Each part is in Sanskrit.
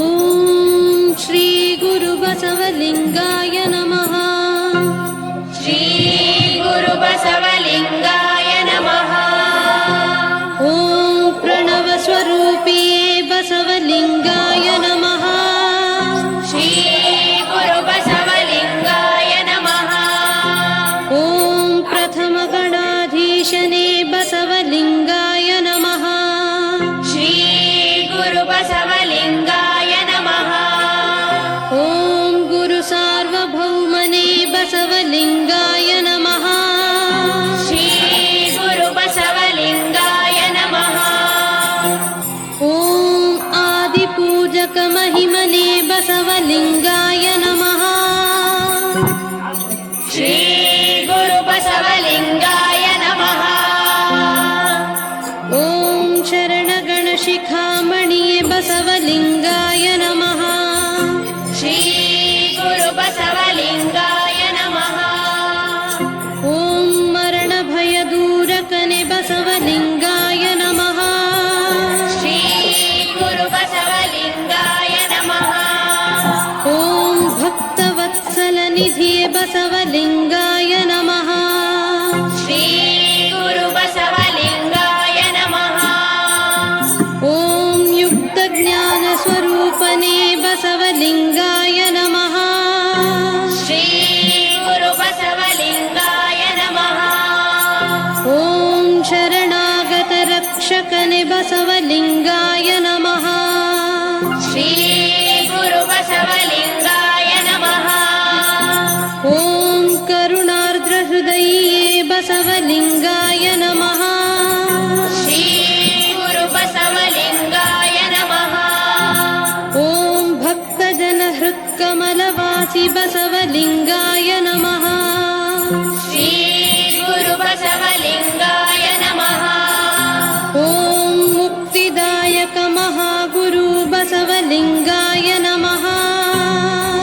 ॐ श्रीगुरुबसवलिङ्गा आदिपूजकमहिमने बसवलिङ्गाय नमः। श्रीगुरुबसवलिङ्गाय नमः। ॐ शरणगणशिखामणिये बसवलिङ्गाय नमः भक्तवत्सलनिधिये बसवलिङ्गाय नमः। श्रीगुरुबसवलिङ्गाय नमः। ॐ युक्तज्ञानस्वरूपने बसवलिङ्गाय नमः। श्रीगुरुबसवलिङ्गाय नमः। ॐ शरणागतरक्षकने बसवलिङ्गाय भक्तजनहृत्कमलवासि बसवलिङ्गाय नमः। श्रीगुरुबसवलिङ्गाय नमः। ॐ मुक्तिदायकमहागुरु बसवलिङ्गाय नमः।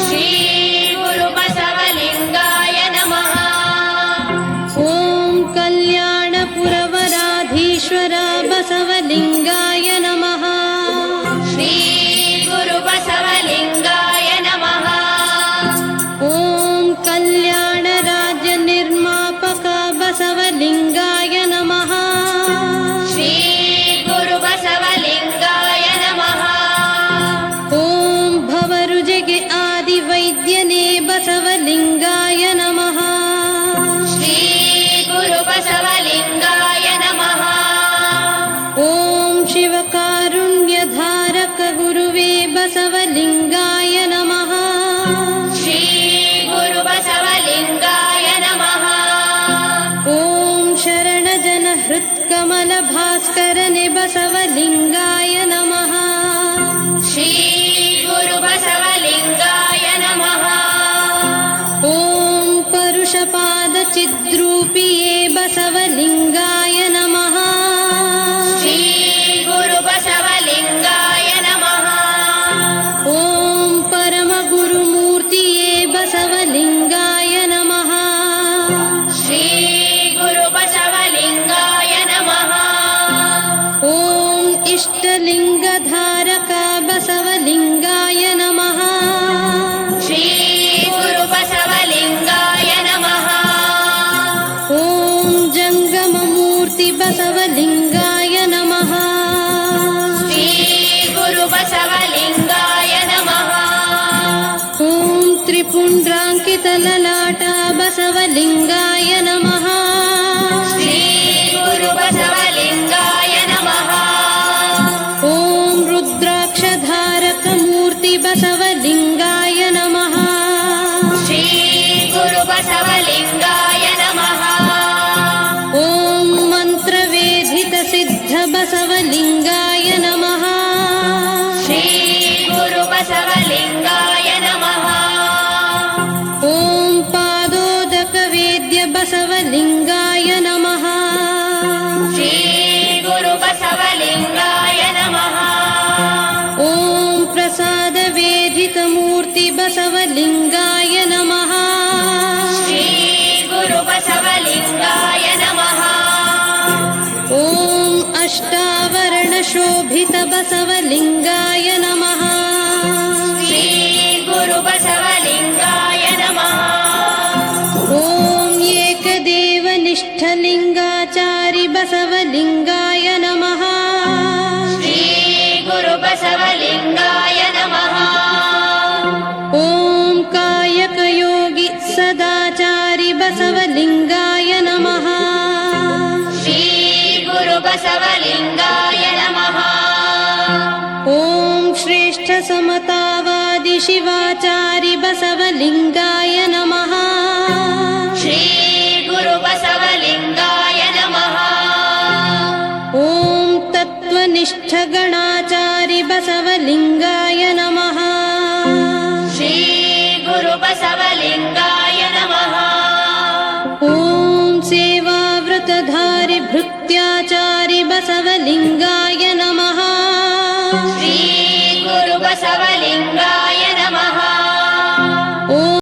श्रीगुरुबसवलिङ्गाय नमः। ॐ कल्याणपुरवराधीश्वर बसवलिङ्गाय शरणजनहृत्कमलभास्करने बसवलिङ्गाय नमः। श्रीगुरुबसवलिङ्गाय नमः। ॐ परुषपादचिद्रूपिये बसवलिङ्गाय इष्टलिङ्गधारक बसवलिङ्गाय नमः श्रीगुरुबसवलिङ्गाय नमः ॐ जङ्गममूर्ति बसवलिङ्गाय नमः श्रीगुरुबसवलिङ्गाय नमः ॐ त्रिपुण्ड्राङ्कितललाटा बसवलिङ्गाय नमः श्रीगुरुबसवलिङ्गाय नमः। ॐ मन्त्रवेधितसिद्ध बसवलिङ्गाय नमः। श्रीगुरुबसवलिङ्गाय अष्टावरणशोभितबसवलिङ्गाय नमः शिवाचारि बसवलिङ्गाय नमः। श्री गुरुबसवलिङ्गाय नमः। ॐ तत्त्वनिष्ठगणाचारि बसवलिङ्गाय नमः। श्री गुरुबसवलिङ्गाय नमः। ॐ सेवाव्रतधारि भृत्याचारि बसवलिङ्गाय नमः श्री गुरुबसवलिङ्गाय नमः